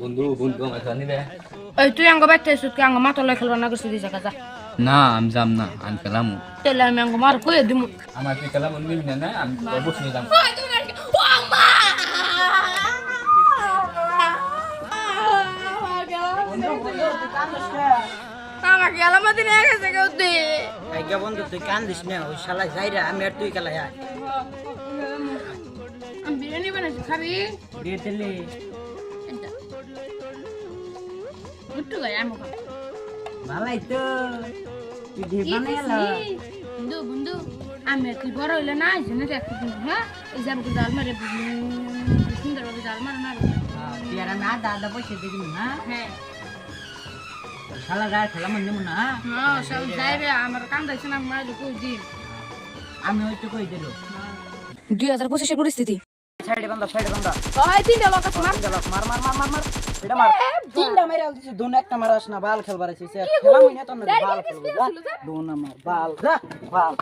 বন্ধু বন্ধু আমার জানি রে এই তুই আঙ্গ বাইতে এসে তুই আঙ্গ মাথা লয় খেলবা না করছিস দিছে কাজা না আমি যাম না আমি খেলাম। তাহলে আমি আঙ্গ মার কয়ে দিমু। আমার তুই খেলাম মিল না না? আমি বসে যাম আমার গেলাম দিন এক গেছে কেউ দে। আজ্ঞা বন্ধু তুই কান্দিস না ওই শালা যাইরা আমি আর তুই খেলাই আমি বিরিয়ানি বানাইছি খাবি? দিয়ে দিলি। একটু গাই আমি খাব ভালাই তো। তুই দিয়ে বানাই এলা বন্ধু বন্ধু আমি তুই বড় হইলে না জেনে রাখতে দিন হ্যাঁ? এই যাব জাল মারে সুন্দরভাবে জাল মারে না আমি আদা আদা বসে দেখি না হ্যাঁ? শালা গায়ে খেলা মন যেমন না হ্যাঁ সব যাই রে আমার কান্দাইছে না মারে কই দিন আমি হয়তো কই দিল। দুই হাজার পঁচিশের পরিস্থিতি। সাইডে বান্ধা সাইডে বান্ধা ওই তিনটা লোক আছে মার। মার মার মার মার মার। এটা মার। তিনটা মেরে আলছিস দুন একটা মারাস না বাল খেলবার আছিস খেলা মইনা তো না বাল খেলব দুন মার বাল যা। বাল।